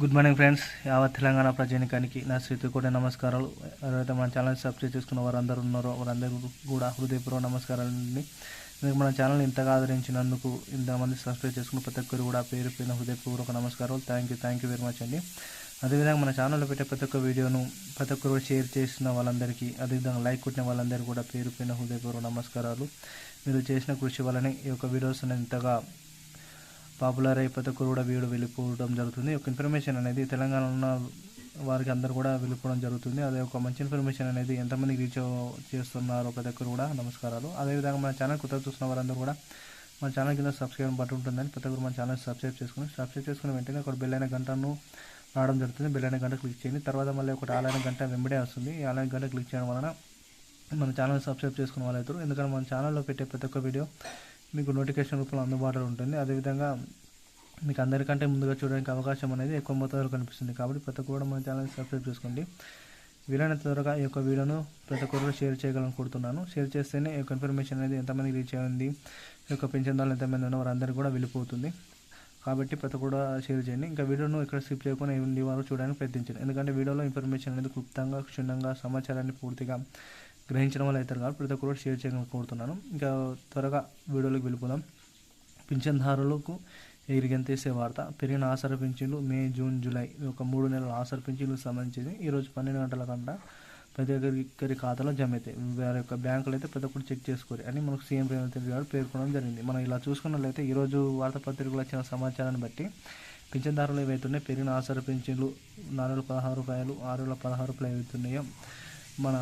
Good morning friends యావత్ తెలంగాణ ప్రజానికానికి నా శ్రీతో కూడా నమస్కారాలు. ఎవరైతే మన ఛానల్ సబ్స్క్రైబ్ చేసుకున్న వారందరూ ఉన్నారో వారందరూ కూడా హృదయపూర్వక నమస్కారాలండి మీకు మన ఛానల్ ఇంతగా ఆదరించినందుకు ఇంతమంది సబ్స్క్రైబ్ చేసుకున్న ప్రతి ఒక్కరు కూడా పేరు పైన హృదయపూర్వక నమస్కారాలు. Thank you thank you very much అండి. అదేవిధంగా మన ఛానల్లో పెట్టే ప్రతి ఒక్క వీడియోను ప్రతి ఒక్కరు షేర్ చేసిన వాళ్ళందరికీ అదేవిధంగా లైక్ కొట్టిన వాళ్ళందరికీ కూడా పేరు పైన హృదయపూర్వక నమస్కారాలు. మీరు చేసిన కృషి వల్లనే ఈ యొక్క వీడియోస్ ఇంతగా పాపులర్ అయి కూడా వీడియో వెళ్ళిపోవడం జరుగుతుంది. ఒక ఇన్ఫర్మేషన్ అనేది తెలంగాణలో ఉన్న వారికి అందరు కూడా వెళ్ళిపోవడం జరుగుతుంది. అదే ఒక మంచి ఇన్ఫర్మేషన్ అనేది ఎంతమందికి రీచ్ చేస్తున్నారో ప్రతి ఒక్కరు కూడా నమస్కారాలు. అదేవిధంగా మన ఛానల్ కొత్త చూస్తున్న వారందరూ కూడా మన ఛానల్ కింద సబ్స్క్రైబ్ బటన్ ఉంటుందని ప్రతి ఒక్కరు మన ఛానల్ సబ్స్క్రైబ్ చేసుకుని సబ్స్క్రైబ్ చేసుకున్న వెంటనే ఒక బెల్ అయిన గంటను రావడం జరుగుతుంది. బెల్ అయిన గంట క్లిక్ చేయండి. తర్వాత మళ్ళీ ఒకటి ఆలయం గంట వెంబడే వస్తుంది. ఈ ఆలైన గంట క్లిక్ చేయడం వలన మన ఛానల్ సబ్స్క్రైబ్ చేసుకున్న వాళ్ళు ఎందుకంటే మన ఛానల్లో పెట్టే ప్రతి ఒక్క వీడియో మీకు నోటిఫికేషన్ రూపంలో అందుబాటులో ఉంటుంది. అదేవిధంగా మీకు అందరికంటే ముందుగా చూడడానికి అవకాశం అనేది ఎక్కువ మొత్తంలో కనిపిస్తుంది. కాబట్టి ప్రతి ఒక్కరు కూడా మన ఛానల్ సబ్స్క్రైబ్ చేసుకోండి. వీలైనంత త్వరగా ఈ యొక్క వీడియోను ప్రతి ఒక్కరు షేర్ చేయగలను కోరుతున్నాను. షేర్ చేస్తేనే ఈ యొక్క ఇన్ఫర్మేషన్ అనేది ఎంతమంది రీచ్ అయింది ఈ యొక్క పెన్షన్దారులు ఎంతమంది ఉన్న వారందరికీ కూడా వెళ్ళిపోతుంది. కాబట్టి ప్రతి కూడా షేర్ చేయండి. ఇంకా వీడియోను ఇక్కడ స్కిప్ చేయకుండా ఉండి వారు చూడడానికి ప్రయత్నించండి. ఎందుకంటే వీడియోలో ఇన్ఫర్మేషన్ అనేది క్లుప్తంగా క్షుణ్ణంగా సమాచారాన్ని పూర్తిగా గ్రహించడం వల్ల అవుతారు కాబట్టి ప్రతి ఒక్కరు షేర్ చేయగలను కోరుతున్నాను. ఇంకా త్వరగా వీడియోలోకి వెళ్ళిపోదాం. పింఛన్దారులకు ఎగిరిగంతేసే వార్త. పెరిగిన ఆసర పింఛన్లు మే జూన్ జూలై ఒక మూడు నెలల ఆసర పింఛన్లకు సంబంధించి ఈరోజు పన్నెండు గంటల కంట ప్రతి ఒక్కరి ఖాతాలో జమ అవుతాయి వారి యొక్క బ్యాంకులు అయితే ప్రతి ఒక్కరు చెక్ చేసుకోరు అని మనకు సీఎం రేవంత్ రెడ్డి గారు పేర్కొనడం జరిగింది. మనం ఇలా చూసుకున్నట్లయితే ఈరోజు వార్తాపత్రికలు వచ్చిన సమాచారాన్ని బట్టి పింఛన్దారులు ఏవైతున్నాయి పెరిగిన ఆసర పింఛన్లు నాలుగు వేల పదహారు రూపాయలు ఆరు వేల పదహారు రూపాయలు ఏవైతున్నాయో మన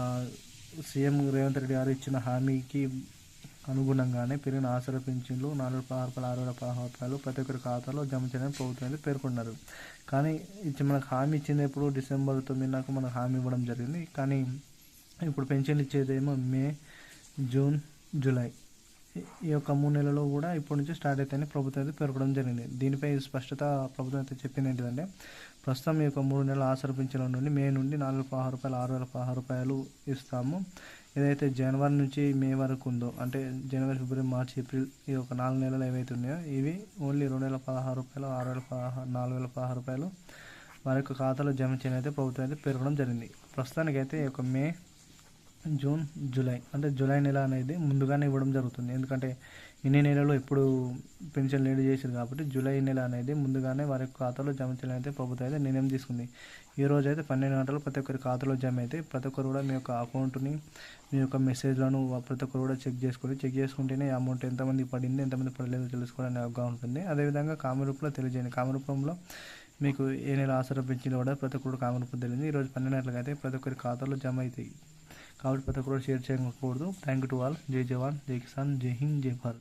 సీఎం రేవంత్ రెడ్డి గారు ఇచ్చిన హామీకి అనుగుణంగానే పెరిగిన ఆసర పింఛన్లు నాలుగు పదహారు రూపాయలు ఆరు వేల పదహారు రూపాయలు ప్రతి ఒక్కరి ఖాతాలో జమ చేయడానికి ప్రభుత్వం అయితే పేర్కొన్నారు. కానీ ఇచ్చి మనకు హామీ ఇచ్చింది ఇప్పుడు డిసెంబర్ తొమ్మిది నాకు మనకు హామీ ఇవ్వడం జరిగింది. కానీ ఇప్పుడు పెన్షన్ ఇచ్చేదేమో మే జూన్ జూలై. ఈ యొక్క మూడు నెలల్లో కూడా ఇప్పటి నుంచి స్టార్ట్ అవుతాయని ప్రభుత్వం అయితే పేర్కొనడం జరిగింది. దీనిపై స్పష్టత ప్రభుత్వం అయితే చెప్పింది ఏంటిదంటే ప్రస్తుతం ఈ యొక్క మూడు నెలల ఆసర పింఛన్ల నుండి మే నుండి నాలుగు పదహారు రూపాయలు ఆరు వేల పదహారు రూపాయలు ఇస్తాము. ఏదైతే జనవరి నుంచి మే వరకు ఉందో అంటే జనవరి ఫిబ్రవరి మార్చి ఏప్రిల్ ఈ యొక్క నాలుగు నెలలు ఏవైతే ఉన్నాయో ఇవి ఓన్లీ రెండు వేల పదహారు రూపాయలు ఆరు వేల పదహారు నాలుగు వేల పదహారు రూపాయలు వారి యొక్క ఖాతాలో జమ చేయడం అయితే ప్రభుత్వం అయితే పేర్కొనడం జరిగింది. ప్రస్తుతానికైతే ఈ యొక్క మే జూన్ జూలై. అంటే జూలై నెల అనేది ముందుగానే ఇవ్వడం జరుగుతుంది. ఎందుకంటే ఇన్ని నెలలో ఎప్పుడు పెన్షన్ లేట్ చేశారు కాబట్టి జూలై నెల అనేది ముందుగానే వారి ఖాతాలో జమ చేయాలని అయితే ప్రభుత్వం అయితే నిర్ణయం తీసుకుంది. ఈ రోజు అయితే పన్నెండు గంటలు ప్రతి ఒక్కరి ఖాతాలో జమ అయితే ప్రతి ఒక్కరు కూడా మీ యొక్క అకౌంట్ని మీ యొక్క మెసేజ్లను ప్రతి ఒక్కరు కూడా చెక్ చేసుకొని చెక్ చేసుకుంటేనే అమౌంట్ ఎంతమంది పడింది ఎంతమంది పడలేదో తెలుసుకోవడానికి అవగాహన ఉంటుంది. అదేవిధంగా కామరూపంలో తెలియజేయండి. కామరూపంలో మీకు ఏ నెల ఆసరా పెంచిన కూడా ప్రతి ఒక్కరు కామరూపం తెలియదు ఈరోజు పన్నెండు గంటలకు అయితే ప్రతి ఒక్కరి ఖాతాలో జమ అవుతాయి కాబట్టి ప్రతి ఒక్కరు షేర్ చేయకూడదు థ్యాంక్ యూ టు ఆల్ జై జవాన్ జై కిసాన్ జై హింద్ జై భారత్